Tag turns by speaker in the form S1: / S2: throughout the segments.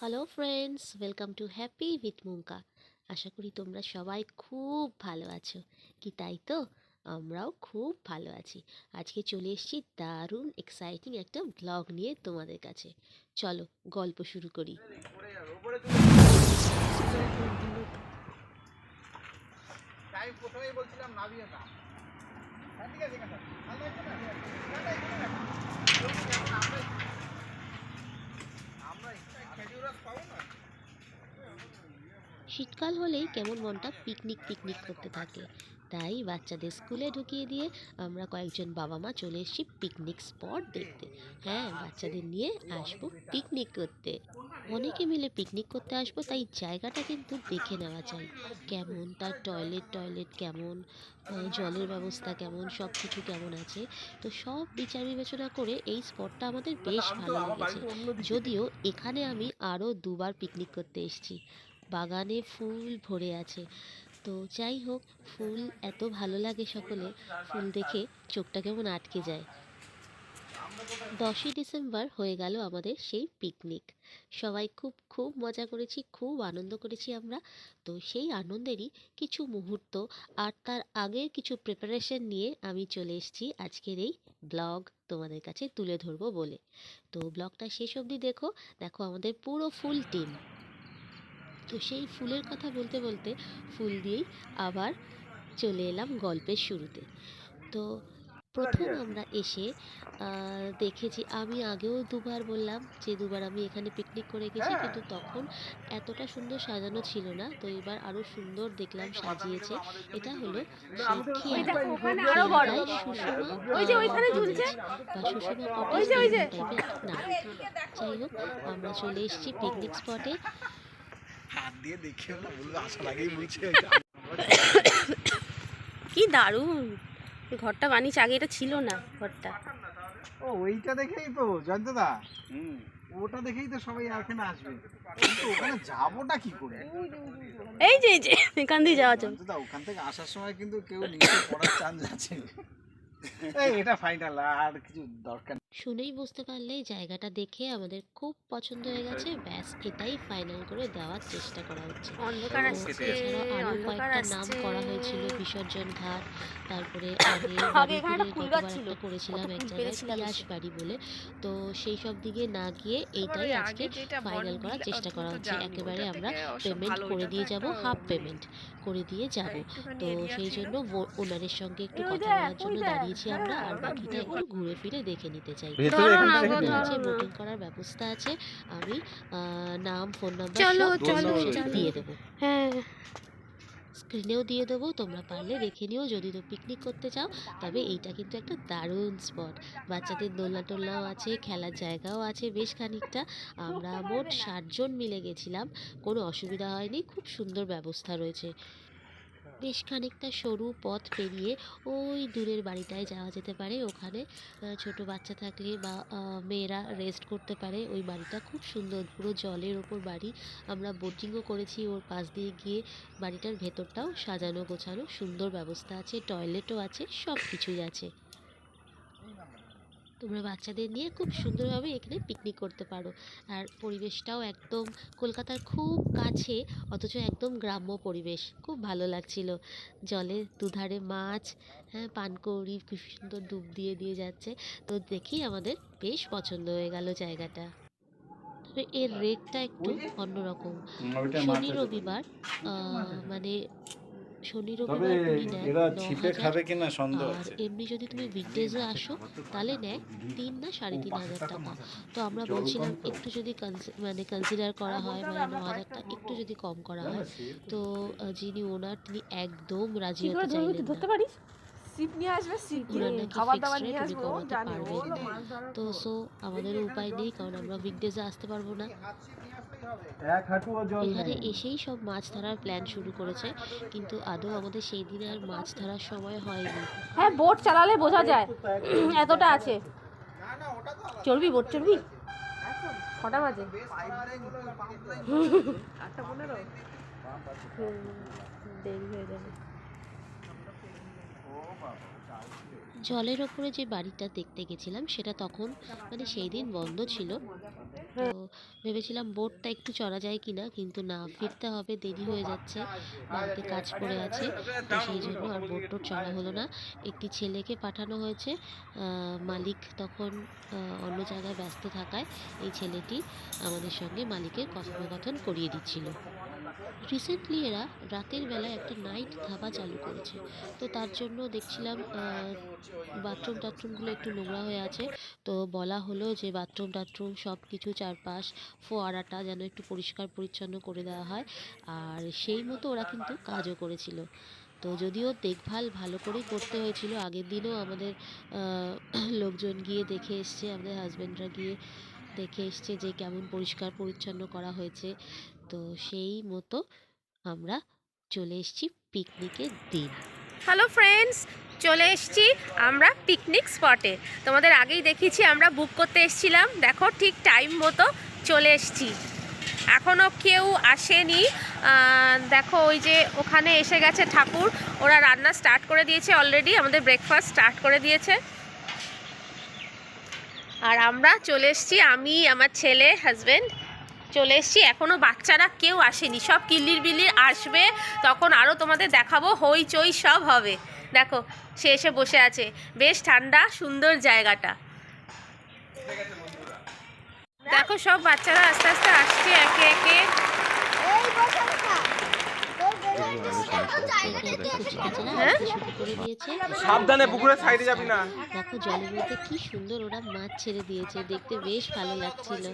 S1: Hello friends welcome to happy with Munka আশা করি তোমরা সবাই খুব ভালো আছো। কি তাই তো? আমরাও খুব ভালো আছি। আজকে চলে এসেছি দারুণ এক্সাইটিং একটা ব্লগ নিয়ে তোমাদের কাছে। চলো গল্প শুরু করি।
S2: বলছিলাম না। হ্যাঁ, এখানটা। ভালো লাগছে না? না, না, এখানে রাখো। যেমন- যেমন আমরাই- আমরাই খেজুর রস পাবো না?
S1: শীতকাল হলেই কেমন মনটা পিকনিক পিকনিক করতে থাকে। তাই বাচ্চাদের স্কুলে ঢুকিয়ে দিয়ে আমরা কয়েকজন বাবা মা চলে এসেছি পিকনিক স্পট দেখতে। হ্যাঁ বাচ্চাদের নিয়ে আসব পিকনিক করতে। অনেকে মিলে পিকনিক করতে আসব, তাই জায়গাটা কিন্তু দেখে নেওয়া চাই কেমন তার টয়লেট টয়লেট কেমন জলের ব্যবস্থা কেমন সব কিছু কেমন আছে। তো সব বিচার বিবেচনা করে এই স্পটটা আমাদের বেশ ভালো লেগেছে। যদিও এখানে আমি আরও দুবার পিকনিক করতে এসেছি। বাগানে ফুল ভরে আছে। তো যাই হোক ফুল এত ভালো লাগে সকলে, ফুল দেখে চোখটা কেমন আটকে যায়। দশই ডিসেম্বর হয়ে গেল আমাদের সেই পিকনিক সবাই খুব খুব মজা করেছি, খুব আনন্দ করেছি আমরা। তো সেই আনন্দেরই কিছু মুহূর্ত আর তার আগের কিছু প্রিপারেশন নিয়ে আমি চলে এসেছি আজকের এই ব্লগ তোমাদের কাছে তুলে ধরবো বলে। তো ব্লগটা শেষ অবধি দেখো দেখো আমাদের পুরো ফুল টিম তো সেই ফুলের কথা বলতে বলতে ফুল দিয়েই আবার চলে এলাম গল্পের শুরুতে। তো প্রথম আমরা এসে দেখেছি আমি আগেও দুবার বললাম যে দুবার আমি এখানে পিকনিক করে গেছি কিন্তু তখন এতটা সুন্দর সাজানো ছিল না তো এবার আরও সুন্দর দেখলাম সাজিয়েছে। এটা হলো সুষমা, নাম। যাই হোক আমরা চলে এসেছি পিকনিক স্পটে
S2: হাত দিয়ে দেখেও না বলবে আসার আগেই বলছে।
S3: কি দারুণ। ঘরটা বানিয়েছে আগে এটা ছিল না ঘরটা।
S2: ও ওইটা দেখেই তো জয়ন্তদা। ওটা দেখেই তো সবাই এখানে আসবে। কিন্তু ওখানে যাবোটা কি করে?
S3: এই যে এই যে এখান দিয়ে যাওয়া যাবে
S2: জয়ন্তদা ওখান থেকে আসার সময় কিন্তু কেউ নিচে পড়ার চান্স আছে। এই এটা ফাইনাল আর কিছু দরকার নেই।
S1: শুনেই বুঝতে পারলে জায়গাটা দেখে আমাদের খুব পছন্দ হয়ে গেছে। ব্যাস এটাই ফাইনাল করে দেওয়ার চেষ্টা করা হচ্ছে। এছাড়াও কয়েকটা নাম করা হয়েছিল বিসর্জন ঘাট তারপরে আগে
S3: একটা
S1: করেছিলাম এক জায়গায় পিয়াস বাড়ি বলে। তো সেই সব দিকে না গিয়ে এইটাই আজকে ফাইনাল করার চেষ্টা করা হচ্ছে। একেবারে আমরা পেমেন্ট করে দিয়ে যাব হাফ পেমেন্ট করে দিয়ে যাব। তো সেই জন্য ও- ওনারের সঙ্গে একটু কথা বলার জন্য দাঁড়িয়েছি আমরা। আর বাকিটা একটু ঘুরে ফিরে দেখে নিতে চাই। বুকিং করার ব্যবস্থা আছে। আমি নাম ফোন নাম্বার
S3: চলো,
S2: চলো,
S3: চলো।
S1: দিয়ে দেবো।
S3: হ্যাঁ।
S1: স্ক্রিনেও দিয়ে দেবো তোমরা পারলে দেখে নিও। যদি তো পিকনিক করতে চাও তবে এইটা কিন্তু একটা দারুণ স্পট বাচ্চাদের দোলনা টোলনাও আছে খেলার জায়গাও আছে বেশ খানিকটা। আমরা মোট ষাটজন মিলে গেছিলাম। কোনো অসুবিধা হয়নি খুব সুন্দর ব্যবস্থা রয়েছে। বেশ খানিকটা সরু পথ পেরিয়ে ওই দূরের বাড়িটায় যাওয়া যেতে পারে। ওখানে ছোট বাচ্চা থাকলে বা মেয়েরা রেস্ট করতে পারে। ওই বাড়িটা খুব সুন্দর। পুরো জলের ওপর বাড়ি। আমরা বোটিংও করেছি ওর পাশ দিয়ে গিয়ে বাড়িটার ভেতরটাও সাজানো গোছানো। সুন্দর ব্যবস্থা আছে টয়লেটও আছে সব কিছুই আছে। তোমরা বাচ্চাদের নিয়ে খুব সুন্দরভাবে এখানে পিকনিক করতে পারো। আর পরিবেশটাও একদম কলকাতার খুব কাছে অথচ একদম গ্রাম্য পরিবেশ। খুব ভালো লাগছিল। জলে দুধারে মাছ হ্যাঁ পানকৌড়ি খুব সুন্দর ডুব দিয়ে দিয়ে যাচ্ছে। তো দেখি আমাদের বেশ পছন্দ হয়ে গেল জায়গাটা। তবে এর রেটটা একটু অন্যরকম। শনি রবিবার আহ, মানে শনি রবিবার কুড়ি নেয়
S4: এরা ছিপে খাবে কিনা সন্দেহ
S1: আর
S4: আছে।
S1: এমনি যদি তুমি উইকডেজে আসো তাহলে নেয় তিন না সাড়ে তিন হাজার টাকা। তো আমরা বলছিলাম একটু যদি মানে কনসিডার করা হয় মানে ন হাজার টাকা একটু যদি কম করা হয় তো যিনি ওনার তিনি একদম রাজি হতে চাইলেন না।
S5: সিপ নিয়ে আসবে সিপ খাবার দাবার নিয়ে আসব ও জানে।
S1: তো সো আমাদের উপায় নেই কারণ আমরা উইকডেজে আসতে পারব না।
S4: এক
S1: এখানে এসেই সব মাছ ধরার প্ল্যান শুরু করেছে কিন্তু আদৌ আমাদের সেই দিনে আর মাছ ধরার সময় হয়নি।
S3: হ্যাঁ বোট চালালে বোঝা যায়। এতটা আছে। চড়বি বোট চড়বি? কটা বাজে?
S5: আটটা পনেরো।
S3: দেরি হয়ে যাবে।
S1: জলের ওপরে যে বাড়িটা দেখতে গেছিলাম, সেটা তখন মানে সেই দিন বন্ধ ছিল। তো ভেবেছিলাম বোটটা একটু চড়া যায় কিনা, কিন্তু না, ফিরতে হবে, দেরি হয়ে যাচ্ছে, বাড়িতে কাজ পড়ে আছে। তো সেই জন্য আর বোট টোট চড়া হলো না। একটি ছেলেকে পাঠানো হয়েছে মালিক তখন অন্য জায়গায় ব্যস্ত থাকায় এই ছেলেটি আমাদের সঙ্গে মালিকের কথোপকথন করিয়ে দিচ্ছিল। রিসেন্টলি এরা রাতের বেলায় একটা নাইট ধাবা চালু করেছে। তো তার জন্য দেখছিলাম বাথরুম টাথরুমগুলো একটু নোংরা হয়ে আছে। তো বলা হলো যে বাথরুম টাথরুম সব কিছু চারপাশ ফোয়ারাটা যেন একটু পরিষ্কার পরিচ্ছন্ন করে দেওয়া হয়। আর সেই মতো ওরা কিন্তু কাজও করেছিল। তো যদিও দেখভাল ভালো করেই করতে হয়েছিল, আগের দিনও আমাদের লোকজন গিয়ে দেখে এসছে, আমাদের হাজব্যান্ডরা গিয়ে দেখে এসছে যে কেমন পরিষ্কার পরিচ্ছন্ন করা হয়েছে। তো সেই মতো আমরা চলে এসেছি পিকনিকের দিন।
S3: হ্যালো ফ্রেন্ডস চলে এসেছি আমরা পিকনিক স্পটে তোমাদের আগেই দেখিয়েছি আমরা বুক করতে এসেছিলাম। দেখো ঠিক টাইম মতো চলে এসেছি। এখনও কেউ আসেনি। দেখো ওই যে ওখানে এসে গেছে ঠাকুর। ওরা রান্না স্টার্ট করে দিয়েছে অলরেডি আমাদের ব্রেকফাস্ট স্টার্ট করে দিয়েছে। আর আমরা চলে এসেছি, আমি, আমার ছেলে হাজব্যান্ড চলে এসেছি। এখনও বাচ্চারা কেউ আসেনি। সব কিল্লির বিল্লির আসবে। তখন আরও তোমাদের দেখাবো। হইচই সব হবে। দেখো সে এসে বসে আছে। বেশ ঠান্ডা সুন্দর জায়গাটা। দেখো সব বাচ্চারা আস্তে আস্তে আসছে একে একে। হ্যাঁ?
S1: আসতে শুরু করে দিয়েছে।
S2: সাবধানে পুকুরের সাইডে যাবি না।
S1: দেখো জলের মধ্যে কি সুন্দর ওরা মাছ ছেড়ে দিয়েছে। দেখতে বেশ ভালো লাগছিল।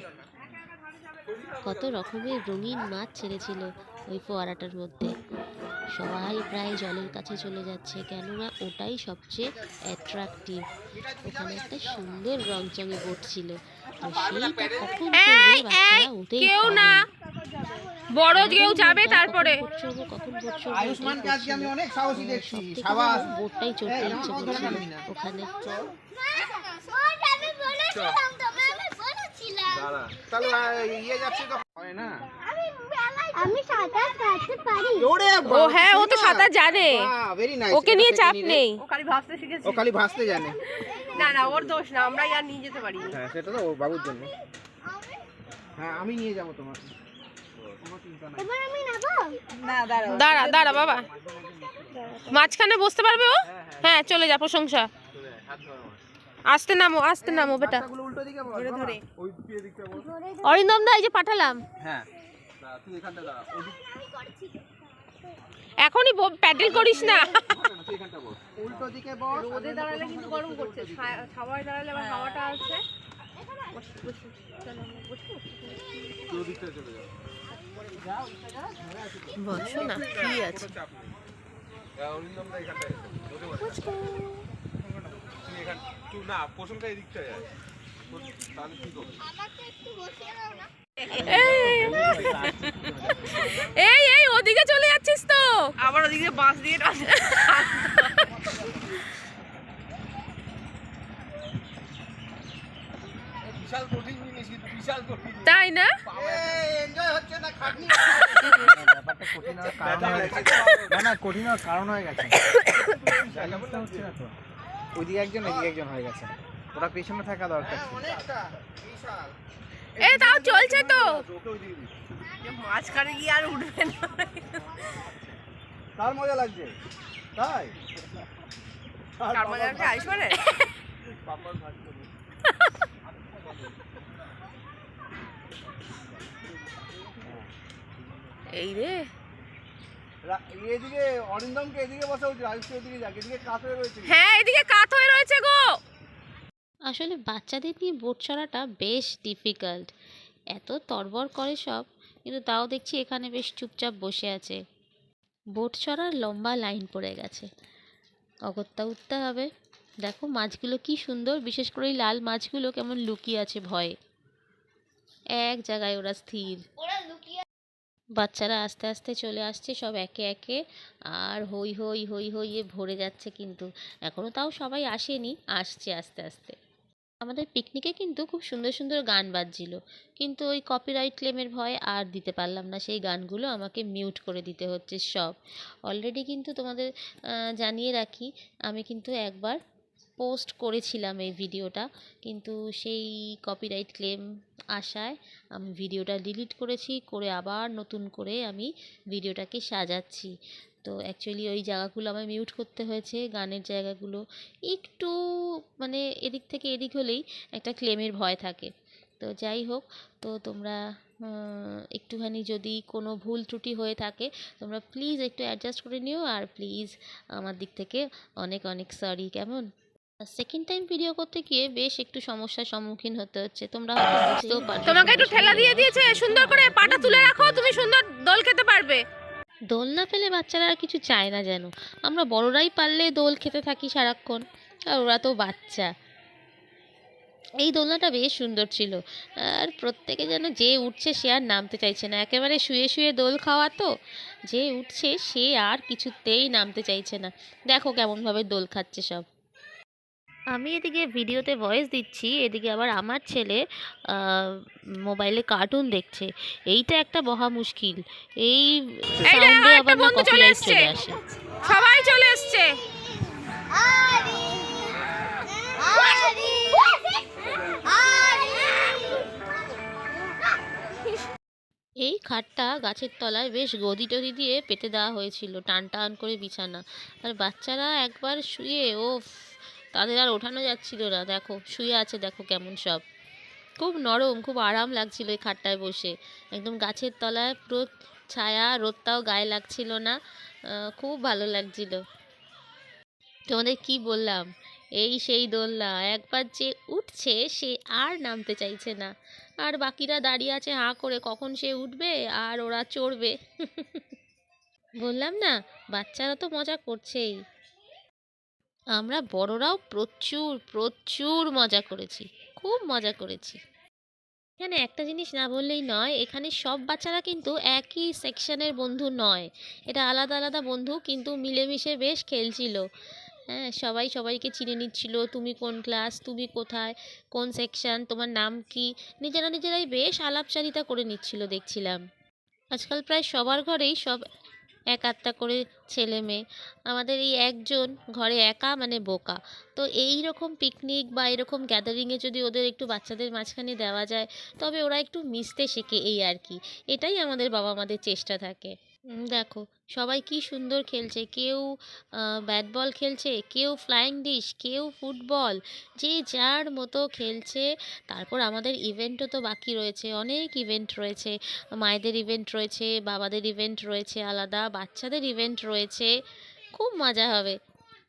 S1: কত রকমের রঙিন মাছ ছেড়েছিল ওই ফোয়ারাটার মধ্যে সবাই প্রায় জলের কাছে চলে যাচ্ছে কেননা ওটাই সবচেয়ে অ্যাট্রাকটিভ ওখানে একটা সুন্দর রংচঙে বোট ছিল তো সেইটা কখন করবে বাচ্চারা ওতেই
S3: কেউ না বড় কেউ যাবে তারপরে
S1: কখন বোট চড়বো কখন বোট চড়বো
S2: আয়ুষ্মানকে আজকে আমি অনেক
S1: হ্যাঁ,
S2: সাহসী দেখছি সাবাস
S1: বোটটাই চড়তে ইচ্ছে করছিল ওখানে
S2: তাহলে ইয়ে যাচ্ছি তো। হয় না।
S6: আমি সাঁতার কাটতে পারি।
S3: ও হ্যাঁ ও তো সাঁতার জানে। ওকে নিয়ে চাপ নেই।
S2: ও খালি ভাসতে জানে।
S3: না না ওর দোষ না আমরা আর নিয়ে যেতে পারি।
S2: হ্যাঁ সেটা তো ওর বাবুর জন্য। হ্যাঁ আমি নিয়ে যাব তোমাকে। কোনো চিন্তা নাই।
S6: এবার আমি নেব?
S3: দাঁড়া দাঁড়া বাবা। মাঝখানে বসতে পারবে ও? হ্যাঁ চলে যা প্রশংসা। আসতে নামো আস্তে নামো বেটা।
S2: বাচ্চাগুলো উল্টো দিকে বল ধরে ওই দিকে দিকটা বল।
S3: অরিন্দম দা এই যে পাঠালাম।
S2: হ্যাঁ
S3: এখনই প্যাডেল করিস না।
S2: তুই উল্টো দিকে রোদে দাঁড়ালে কিন্তু গরম করছে।
S3: ছাওয়ায় দাঁড়ালে আবার হাওয়াটা আছে।
S2: তুই ওদিকটা চলে যা
S3: বসো না কি আছে
S2: তুই এখান তুই না পোষণটা এদিকটায় আছে তাহলে ঠিক হবে
S6: আমাকে একটু বসিয়ে দাও না।
S3: এই এই ওদিকে চলে যাচ্ছিস তো। আবার ওদিকে বাঁশ দিয়ে তাই না?
S2: এনজয় হচ্ছে না
S4: কঠিন কারণ হয়ে গেছে। হচ্ছে না তো। ওইদিকে একজন এদিকে একজন হয়ে গেছে। ওরা পেছনে থাকা দরকার
S3: এ তাও চলছে তো। মাঝখানে গিয়ে আর উঠবে না।
S2: তার মজা লাগছে। তাই?
S3: কার মজা
S2: পাপার
S3: এই রা-
S2: এদিকে অরিন্দমকে এদিকে বসা উচিত আয়ুষকে ওদিকে যাক এদিকে কাত হয়ে রয়েছে।
S3: হ্যাঁ এদিকে কাত হয়ে রয়েছে গো।
S1: আসলে বাচ্চাদের নিয়ে বোট চড়াটা বেশ ডিফিকাল্ট এত তড়বড় করে সব কিন্তু তাও দেখছি এখানে বেশ চুপচাপ বসে আছে। বোট চড়ার লম্বা লাইন পড়ে গেছে। অগত্যা উঠতে হবে। দেখো মাছগুলো কি সুন্দর বিশেষ করে এই লাল মাছগুলো কেমন লুকিয়ে আছে ভয়ে। এক জায়গায় ওরা স্থির। বাচ্চারা আস্তে আস্তে চলে আসছে, সব একে একে। আর হই হই হই হইয়ে ভরে যাচ্ছে কিন্তু। এখনও তাও সবাই আসেনি, আসছে আস্তে আস্তে। আমাদের পিকনিকে কিন্তু খুব সুন্দর সুন্দর গান বাজছিল। কিন্তু ওই কপিরাইট ক্লেমের ভয়ে আর দিতে পারলাম না। সেই গানগুলো আমাকে মিউট করে দিতে হচ্ছে সব। অলরেডি কিন্তু তোমাদের জানিয়ে রাখি, আমি কিন্তু একবার
S7: পোস্ট করেছিলাম এই ভিডিওটা, কিন্তু সেই কপিরাইট ক্লেম আসায় আমি ভিডিওটা ডিলিট করেছি, করে আবার নতুন করে আমি ভিডিওটাকে সাজাচ্ছি। তো অ্যাকচুয়ালি ওই জায়গাগুলো আমায় মিউট করতে হয়েছে, গানের জায়গাগুলো একটু মানে এদিক থেকে এদিক হলেই একটা ক্লেমের ভয় থাকে। তো যাই হোক, তো তোমরা একটুখানি যদি কোনো ভুল ত্রুটি হয়ে থাকে, তোমরা প্লিজ একটু অ্যাডজাস্ট করে নিও, আর প্লিজ আমার দিক থেকে অনেক অনেক সরি কেমন? সেকেন্ড টাইম ভিডিও করতে গিয়ে বেশ একটু সমস্যার সম্মুখীন হতে হচ্ছে। তোমরা হয়তো বুঝতেও পারছ
S3: তোমাকে একটু ঠেলা দিয়ে দিয়েছে সুন্দর করে পাটা তুলে রাখো তুমি সুন্দর দোল খেতে পারবে।
S7: দোল না পেলে বাচ্চারা আর কিছু চায় না যেন। আমরা বড়রাই পারলে দোল খেতে থাকি সারাক্ষণ আর ওরা তো বাচ্চা। এই দোলনাটা বেশ সুন্দর ছিল। আর প্রত্যেকে যেন যে উঠছে সে আর নামতে চাইছে না। একেবারে শুয়ে শুয়ে দোল খাওয়া তো। যে উঠছে সে আর কিছুতেই নামতে চাইছে না। দেখো কেমনভাবে দোল খাচ্ছে সব। আমি এদিকে ভিডিওতে ভয়েস দিচ্ছি এদিকে আবার আমার ছেলে মোবাইলে কার্টুন দেখছে। এইটা একটা মহা মুশকিল। এই সাউন্ডে আবার না কপিরাইট চলে আসে।
S3: সবাই চলে এসছে।
S6: আরে আরে আরে
S7: এই খাটটা গাছের তলায় বেশ গদি টদি দিয়ে পেতে দেওয়া হয়েছিল টান টান করে বিছানা। আর বাচ্চারা একবার শুয়ে ও তাদের আর ওঠানো যাচ্ছিল না। দেখো, শুয়ে আছে, দেখো কেমন সব। খুব নরম, খুব আরাম লাগছিল এই খাটটায় বসে। একদম গাছের তলায় পুরো ছায়া, রোদটাও গায়ে লাগছিল না। খুব ভালো লাগছিল। তোমাদের কি বললাম? এই সেই দোলনা, একবার যে উঠছে সে আর নামতে চাইছে না। আর বাকিরা দাঁড়িয়ে আছে হাঁ করে, কখন সে উঠবে আর ওরা চড়বে? বললাম না, বাচ্চারা তো মজা করছেই। আমরা বড়রাও প্রচুর প্রচুর মজা করেছি, খুব মজা করেছি। এখানে একটা জিনিস না বললেই নয়, এখানে সব বাচ্চারা কিন্তু একই সেকশনের বন্ধু নয়। এটা আলাদা আলাদা বন্ধু, কিন্তু মিলেমিশে বেশ খেলছিল। হ্যাঁ সবাই সবাইকে চিনে নিচ্ছিল, তুমি কোন ক্লাস তুমি কোথায়? কোন সেকশন তোমার নাম কি? নিজেরা নিজেরাই বেশ আলাপচারিতা করে নিচ্ছিল, দেখছিলাম। আজকাল প্রায় সবার ঘরেই সব এক আধটা করে ছেলে মেয়ে। আমাদের এই একজন ঘরে একা মানে বোকা। তো এই রকম পিকনিক বা এরকম গ্যাদারিংয়ে যদি ওদের একটু বাচ্চাদের মাঝখানে দেওয়া যায়, তবে ওরা একটু মিশতে শেখে এই আর কি। এটাই আমাদের বাবা মাদের চেষ্টা থাকে। দেখো, সবাই কি সুন্দর খেলছে। কেউ ব্যাট বল খেলছে, কেউ ফ্লাইং ডিশ কেউ ফুটবল যে যার মতো খেলছে। তারপর আমাদের ইভেন্টও তো বাকি রয়েছে, অনেক ইভেন্ট রয়েছে। মায়েদের ইভেন্ট রয়েছে, বাবাদের ইভেন্ট রয়েছে আলাদা, বাচ্চাদের ইভেন্ট রয়েছে। খুব মজা হবে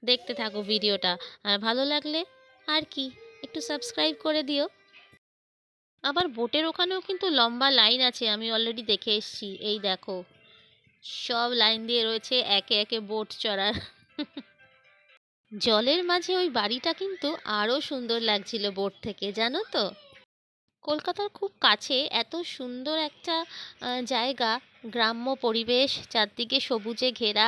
S7: দেখতে থাকো ভিডিওটা। আর ভালো লাগলে আর কি, একটু সাবস্ক্রাইব করে দিও। আবার বোটের ওখানেও কিন্তু লম্বা লাইন আছে, আমি অলরেডি দেখে এসেছি। এই দেখো। সব লাইন দিয়ে রয়েছে একে একে বোট চড়ার। জলের মাঝে ওই বাড়িটা কিন্তু আরও সুন্দর লাগছিল বোট থেকে, জানো তো? কলকাতার খুব কাছে এত সুন্দর একটা জায়গা, গ্রাম্য পরিবেশ, চারদিকে সবুজে ঘেরা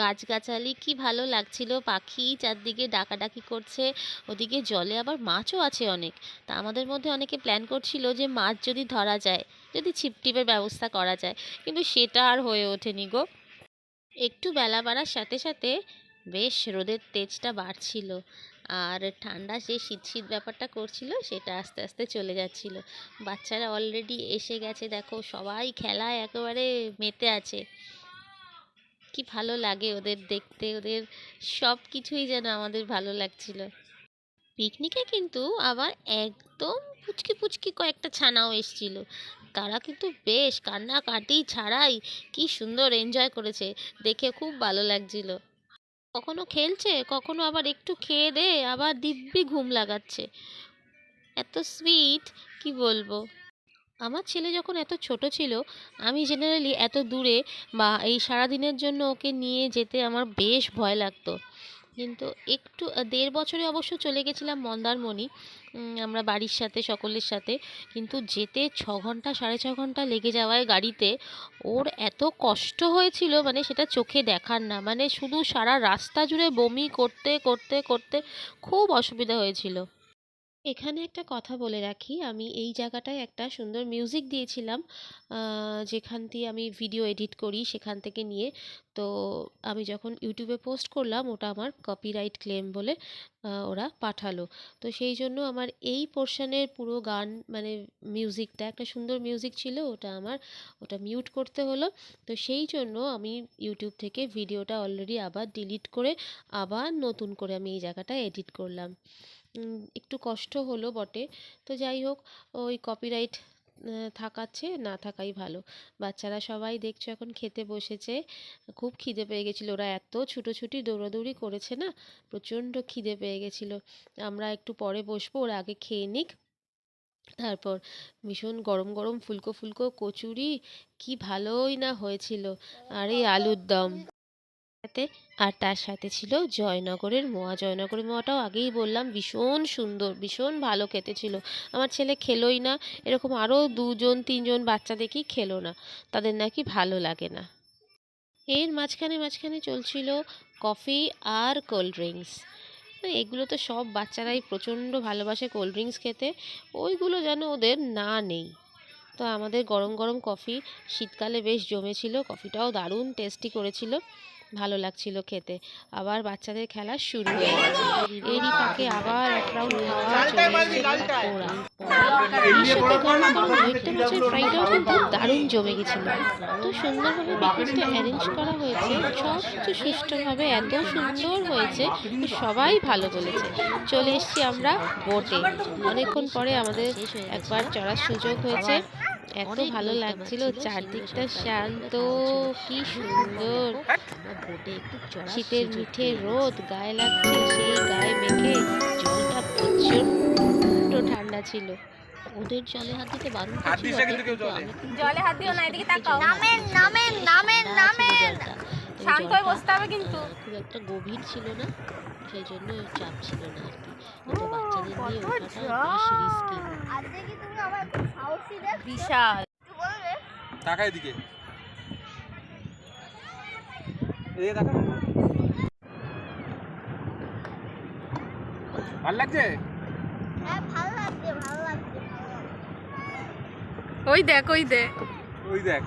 S7: গাছগাছালি কি ভালো লাগছিল? পাখি চারদিকে ডাকাডাকি করছে, ওদিকে জলে আবার মাছও আছে অনেক। তা আমাদের মধ্যে অনেকে প্ল্যান করছিল যে মাছ যদি ধরা যায়, যদি ছিপটিপের ব্যবস্থা করা যায়, কিন্তু সেটা আর হয়ে ওঠেনি গো। একটু বেলা বাড়ার সাথে সাথে বেশ রোদের তেজটা বাড়ছিল, আর ঠান্ডা যে শীত শীত ব্যাপারটা করছিল সেটা আস্তে আস্তে চলে যাচ্ছিল। বাচ্চারা অলরেডি এসে গেছে, দেখো সবাই খেলায় একেবারে মেতে আছে। কি ভালো লাগে ওদের দেখতে, ওদের সব কিছুই যেন আমাদের ভালো লাগছিল। পিকনিকে কিন্তু আবার একদম পুচকি পুচকি কয়েকটা ছানাও এসছিল। তারা কিন্তু বেশ কান্নাকাটি ছাড়াই কি সুন্দর এনজয় করেছে, দেখে খুব ভালো লাগছিল। কখনো খেলছে, কখনো আবার একটু খেয়ে দে আবার দিব্যি ঘুম লাগাচ্ছে। এত সুইট কি বলব? আমার ছেলে যখন এত ছোট ছিল, আমি জেনারেলি এত দূরে বা এই সারাদিনের জন্য ওকে নিয়ে যেতে আমার বেশ ভয় লাগতো। কিন্তু একটু দেড় বছরে অবশ্য চলে গেছিলাম মন্দারমণি আমরা বাড়ির সাথে, সকলের সাথে। কিন্তু যেতে ছ ঘণ্টা, সাড়ে ছ ঘণ্টা লেগে যাওয়ায় গাড়িতে ওর এত কষ্ট হয়েছিল মানে সেটা চোখে দেখার না। মানে শুধু সারা রাস্তা জুড়ে বমি করতে করতে করতে খুব অসুবিধা হয়েছিল। এখানে একটা কথা বলে রাখি। আমি এই জায়গাটায় একটা সুন্দর মিউজিক দিয়েছিলাম যেখান দিয়ে আমি ভিডিও এডিট করি সেখান থেকে নিয়ে। তো আমি যখন ইউটিউবে পোস্ট করলাম, ওটা আমার কপিরাইট ক্লেম বলে ওরা পাঠালো। তো সেই জন্য আমার এই পোর্শনের পুরো গান মানে মিউজিকটা একটা সুন্দর মিউজিক ছিল, ওটা আমার, ওটা মিউট করতে হলো। তো সেই জন্য আমি ইউটিউব থেকে ভিডিওটা অলরেডি আবার ডিলিট করে, আবার নতুন করে আমি এই জায়গাটা এডিট করলাম। একটু কষ্ট হলো বটে। তো যাই হোক, ওই কপিরাইট থাকাচ্ছে, না থাকাই ভালো। বাচ্চারা সবাই দেখছ এখন খেতে বসেছে। খুব খিদে পেয়ে গেছিল। ওরা এত ছুটোছুটি দৌড়াদৌড়ি করেছে না, প্রচণ্ড খিদে পেয়ে গেছিল। আমরা একটু পরে বসবো, ওরা আগে খেয়ে নিক। তারপর ভীষণ গরম গরম ফুলকো ফুলকো কচুরি, কি ভালোই না হয়েছিল। আর এই আলুর দম। সাথে। আর তার সাথে ছিল জয়নগরের মোয়া। জয়নগরের মোয়াটাও আগেই বললাম, ভীষণ সুন্দর, ভীষণ ভালো খেতে ছিল। আমার ছেলে খেলোই না। এরকম আরও দুজন, তিনজন বাচ্চা দেখি খেলো না। তাদের নাকি ভালো লাগে না। এর মাঝখানে মাঝখানে চলছিল কফি আর কোল্ড ড্রিঙ্কস। এগুলো তো সব বাচ্চারাই প্রচণ্ড ভালোবাসে কোল্ড ড্রিঙ্কস খেতে। ওইগুলো যেন ওদের না নেই। তো আমাদের গরম গরম কফি শীতকালে বেশ জমেছিল। কফিটাও দারুণ টেস্টি করেছিল। ভালো লাগছিল খেতে। আবার বাচ্চাদের খেলা শুরু হয়ে গেছে এরই ফাঁকে আবার এক রাউন্ড খাওয়া চলে ফ্রাইটাও কিন্তু দারুণ জমে গেছিল। তো সুন্দরভাবে পিকনিকটা অ্যারেঞ্জ করা হয়েছে সব কিছু সুষ্ঠুভাবে এত সুন্দর হয়েছে সবাই ভালো বলেছে। চলে এসেছি আমরা বোটে অনেকক্ষণ পরে আমাদের একবার চড়ার সুযোগ হয়েছে। এত ভালো লাগছিল চারদিকটা শান্ত কি সুন্দর। শীতের মিঠে রোদ গায়ে লাগছে সেই গায়ে মেখে জলটা প্রচণ্ড ঠান্ডা ছিল। ওদের জলে হাত দিতে বারণ করছিল
S2: জলে।
S3: হাত দিও না এদিকে তাকাও।
S6: নামেন নামেন নামেন নামেন।
S3: শান্ত হয়ে বসতে হবে কিন্তু।
S7: খুব একটা গভীর ছিল না সেই জন্য চাপ ছিল না আর কি। বাচ্চাদের নিয়ে ওঠাটা বেশ রিস্কি
S3: বিশাল।
S6: একটু বলবে
S2: টাকা এদিকে। এদিকে টাকা ভালো লাগছে?
S6: ভালো লাগছে ভালো লাগছে ভালো লাগছে
S3: ওই দেখ। ওই দেখ।
S2: ওই দেখ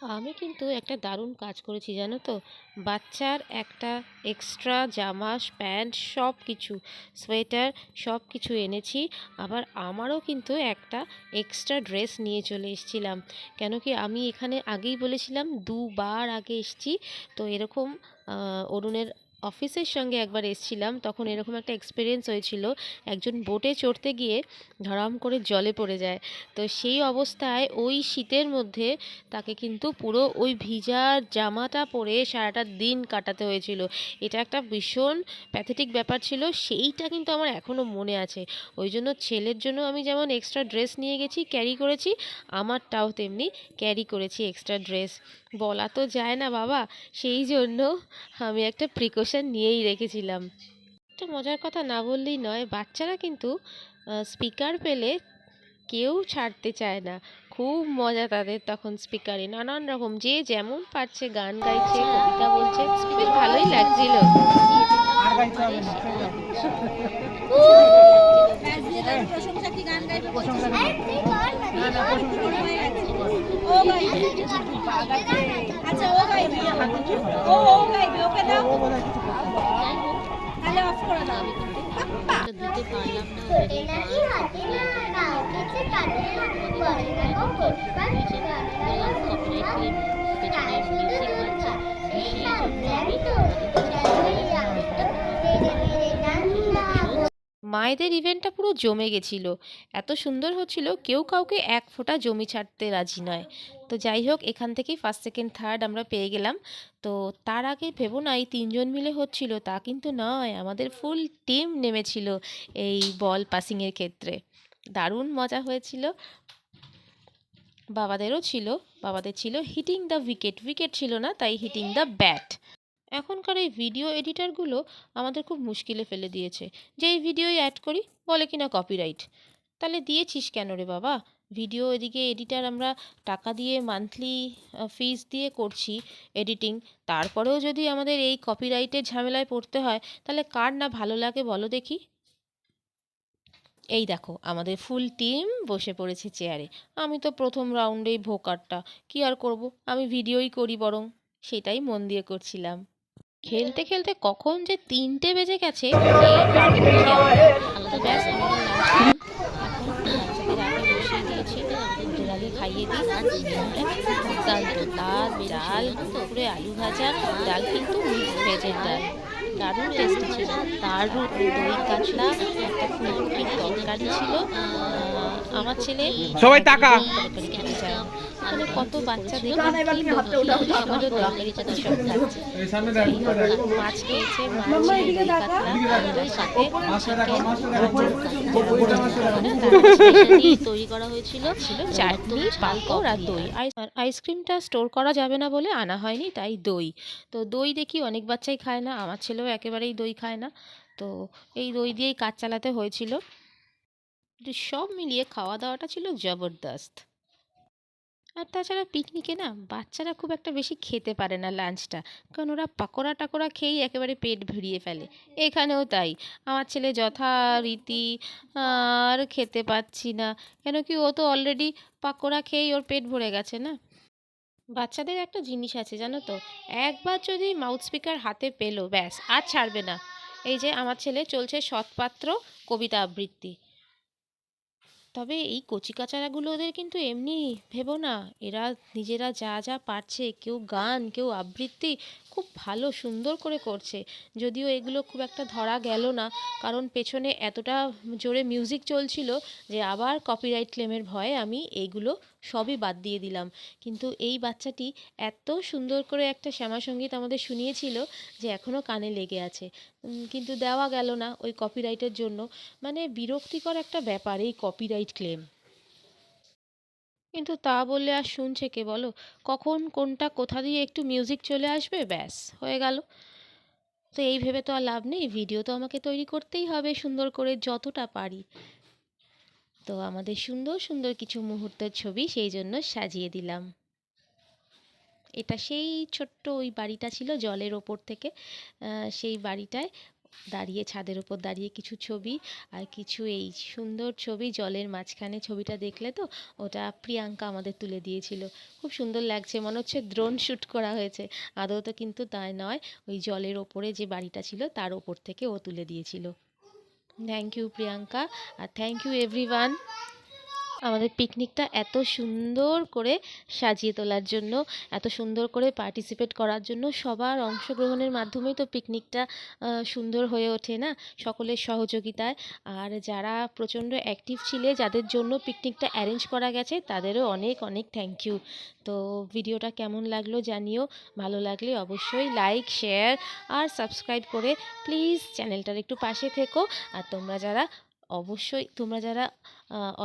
S7: আমি কিন্তু একটা দারুণ কাজ করেছি, জানো তো? বাচ্চার একটা এক্সট্রা জামা, প্যান্ট সব কিছু সোয়েটার সব কিছু এনেছি। আবার আমারও কিন্তু একটা এক্সট্রা ড্রেস নিয়ে চলে এসেছিলাম। কেন কি আমি এখানে আগেই বলেছিলাম, দুবার আগে এসেছি। তো এরকম অরুণের অফিসের সঙ্গে একবার এসেছিলাম, তখন এরকম একটা এক্সপিরিয়েন্স হয়েছিল। একজন বোটে চড়তে গিয়ে ধরাম করে জলে পড়ে যায়। তো সেই অবস্থায় ওই শীতের মধ্যে তাকে কিন্তু পুরো ওই ভিজা জামাটা পরে সারাটা দিন কাটাতে হয়েছিল। এটা একটা ভীষণ প্যাথেটিক ব্যাপার ছিল, সেইটা কিন্তু আমার এখনও মনে আছে। ওই জন্য ছেলের জন্য আমি যেমন এক্সট্রা ড্রেস নিয়ে গেছি ক্যারি করেছি, আমারটাও তেমনি ক্যারি করেছি এক্সট্রা ড্রেস বলা তো যায় না বাবা। সেই জন্য আমি একটা প্রিকশন নিয়েই রেখেছিলাম। একটা মজার কথা না বললেই নয় বাচ্চারা কিন্তু স্পিকার পেলে কেউ ছাড়তে চায় না। খুব মজা তাদের তখন স্পিকারে নানান রকম যে যেমন পারছে গান গাইছে কবিতা বলছে বেশ ভালোই লাগছিল।
S1: দাও। প্রশংসা করো। না, না, প্রশংসা করো। ও বোধহয় কিছু করছে না।
S7: আমি কিন্তু একটা দিতে পারলাম না ওদের এই গান, কবিতা,
S6: কিছু কাটে করে না কখন
S7: এই যে মায়েদের ইভেন্টটা পুরো জমে গেছিল। এত সুন্দর হচ্ছিল, কেউ কাউকে এক ফোঁটা জমি ছাড়তে রাজি নয়। তো যাই হোক, এখান থেকেই ফার্স্ট সেকেন্ড থার্ড আমরা পেয়ে গেলাম। তো তার আগে ভেবো না, এই তিনজন মিলে হচ্ছিল, তা কিন্তু নয়। আমাদের ফুল টিম নেমেছিল এই বল পাসিংয়ের ক্ষেত্রে। দারুণ মজা হয়েছিল। বাবাদেরও ছিল, বাবাদের ছিল হিটিং দ্য উইকেট উইকেট ছিল না, তাই হিটিং দ্য ব্যাট এখনকার এই ভিডিও এডিটারগুলো আমাদের খুব মুশকিলে ফেলে দিয়েছে। যে এই ভিডিওই অ্যাড করি, বলে কিনা কপিরাইট তাহলে দিয়েছিস কেন রে বাবা? ভিডিও এদিকে এডিটার আমরা টাকা দিয়ে মান্থলি ফিস দিয়ে করছি এডিটিং তারপরেও যদি আমাদের এই কপিরাইটের ঝামেলায় পড়তে হয়, তাহলে কার না ভালো লাগে বলো দেখি? এই দেখো, আমাদের ফুল টিম বসে পড়েছে চেয়ারে আমি তো প্রথম রাউন্ডেই ভোকারটা, কি আর করব? আমি ভিডিওই করি বরং। সেটাই মন দিয়ে করছিলাম। খেলতে খেলতে কখন যে তিনটে বেজে গেছে খাইয়ে দিই। ডাল আলু ভাজা ডাল কিন্তু মিক্স ভেজের ডাল। দারুণ টেস্টি ছিল। দারুণ দই কাতলা একটা ফুলকপির তরকারি ছিল। আমার ছেলে
S1: সবাই টাকা।
S7: মানে কত বাচ্চা মাছ খেয়েছে
S8: তৈরি করা হয়েছিল
S7: চাটনি পাঁপড় আর দই আইসক্রিমটা স্টোর করা যাবে না বলে আনা হয়নি তাই দই তো দই দেখি অনেক বাচ্চাই খায় না আমার ছেলেও একেবারেই দই খায় না তো এই দই দিয়েই কাজ চালাতে হয়েছিল সব মিলিয়ে খাওয়া দাওয়াটা ছিল জবরদস্ত আর তাছাড়া পিকনিকে না বাচ্চারা খুব একটা বেশি খেতে পারে না লাঞ্চটা কারণ ওরা পাকোড়া টাকোড়া খেয়েই একেবারে পেট ভরিয়ে ফেলে। এখানেও তাই। আমার ছেলে যথারীতি, আর খেতে পাচ্ছি না। কেন কি ও তো অলরেডি পাকোড়া খেয়েই ওর পেট ভরে গেছে না? বাচ্চাদের একটা জিনিস আছে, জানো তো? একবার যদি মাউথ স্পিকার হাতে পেল, ব্যাস, আর ছাড়বে না। এই যে আমার ছেলে চলছে সৎপাত্র কবিতা আবৃত্তি। তবে এই কচিকাচারাগুলো ওদের কিন্তু এমনি ভেবো না। এরা নিজেরা যা যা পারছে, কেউ গান, কেউ আবৃত্তি খুব ভালো, সুন্দর করে করছে। যদিও এগুলো খুব একটা ধরা গেল না, কারণ পেছনে এতটা জোরে মিউজিক চলছিল যে আবার কপিরাইট ক্লেমের ভয়ে আমি এইগুলো সবই বাদ দিয়ে দিলাম। কিন্তু এই বাচ্চাটি এত সুন্দর করে একটা শ্যামাসঙ্গীত আমাদের শুনিয়েছিল যে এখনও কানে লেগে আছে। কিন্তু দেওয়া গেল না ওই কপিরাইটের জন্য। মানে বিরক্তিকর একটা ব্যাপার এই কপিরাইট ক্লেম কিন্তু তা বললে আর শুনছে কে বলো? কখন, কোনটা, কোথা দিয়ে একটু মিউজিক চলে আসবে? ব্যাস, হয়ে গেল। তো এই ভেবে তো আর লাভ নেই। ভিডিও তো আমাকে তৈরি করতেই হবে সুন্দর করে যতটা পারি। তো আমাদের সুন্দর সুন্দর কিছু মুহূর্তের ছবি সেই জন্য সাজিয়ে দিলাম। এটা সেই ছোট্ট ওই বাড়িটা ছিল জলের ওপর থেকে। সেই বাড়িটায় দাঁড়িয়ে ছাদের ওপর দাঁড়িয়ে কিছু ছবি আর কিছু এই সুন্দর ছবি জলের মাঝখানে ছবিটা দেখলে তো ওটা প্রিয়াঙ্কা আমাদের তুলে দিয়েছিল। খুব সুন্দর লাগছে, মনে হচ্ছে ড্রোন শ্যুট করা হয়েছে। আদৌ তো কিন্তু তাই নয়, ওই জলের ওপরে যে বাড়িটা ছিল তার ওপর থেকে ও তুলে দিয়েছিল। Thank you Priyanka. R thank you everyone আমাদের পিকনিকটা এত সুন্দর করে সাজিয়ে তোলার জন্য, এত সুন্দর করে পার্টিসিপেট করার জন্য সবার অংশগ্রহণের মাধ্যমেই তো পিকনিকটা সুন্দর হয়ে ওঠে না? সকলের সহযোগিতায়। আর যারা প্রচণ্ড অ্যাক্টিভ ছিলে, যাদের জন্য পিকনিকটা অ্যারেঞ্জ করা গেছে, তাদেরও অনেক অনেক থ্যাংক ইউ তো ভিডিওটা কেমন লাগল জানিও। ভালো লাগলে অবশ্যই লাইক শেয়ার আর সাবস্ক্রাইব করে প্লিজ চ্যানেলটার একটু পাশে থেকো। আর তোমরা যারা অবশ্যই তোমরা যারা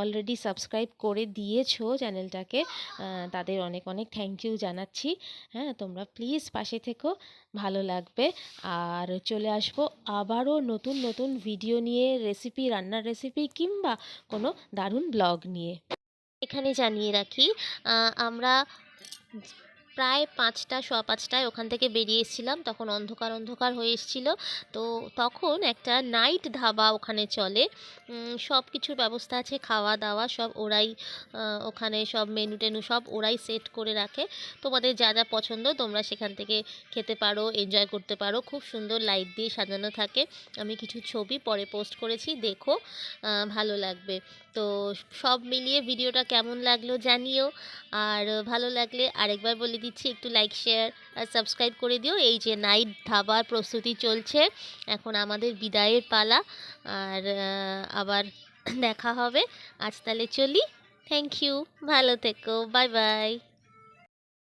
S7: অলরেডি সাবস্ক্রাইব করে দিয়েছ চ্যানেলটাকে তাদের অনেক অনেক থ্যাংক ইউ জানাচ্ছি। হ্যাঁ তোমরা প্লিজ পাশে থেকো, ভালো লাগবে। আর চলে আসব আবারও নতুন নতুন ভিডিও নিয়ে রেসিপি রান্নার রেসিপি কিংবা কোনো দারুণ ব্লগ নিয়ে।
S8: এখানে জানিয়ে রাখি আমরা প্রায় পাঁচটা, সোয়া পাঁচটায় ওখান থেকে বেরিয়ে এসেছিলাম। তখন অন্ধকার অন্ধকার হয়ে এসেছিল। তো তখন একটা নাইট ধাবা ওখানে চলে। সব কিছুর ব্যবস্থা আছে, খাওয়া দাওয়া সব ওরাই ওখানে সব মেনু টেনু সব ওরাই সেট করে রাখে। তোমাদের যা যা পছন্দ তোমরা সেখান থেকে খেতে পারো এনজয় করতে পারো। খুব সুন্দর লাইট দিয়ে সাজানো থাকে। আমি কিছু ছবি পরে পোস্ট করেছি, দেখো ভালো লাগবে। তো সব মিলিয়ে ভিডিওটা কেমন লাগল জানিও। আর ভালো লাগলে আরেকবার বলে দিচ্ছি, একটু লাইক শেয়ার আর সাবস্ক্রাইব করে দিও। এই যে নাইট ধাবার প্রস্তুতি চলছে, এখন আমাদের বিদায়ের পালা। আর আবার দেখা হবে। আজ তাহলে চলি। থ্যাংক ইউ ভালো থেকো। Bye bye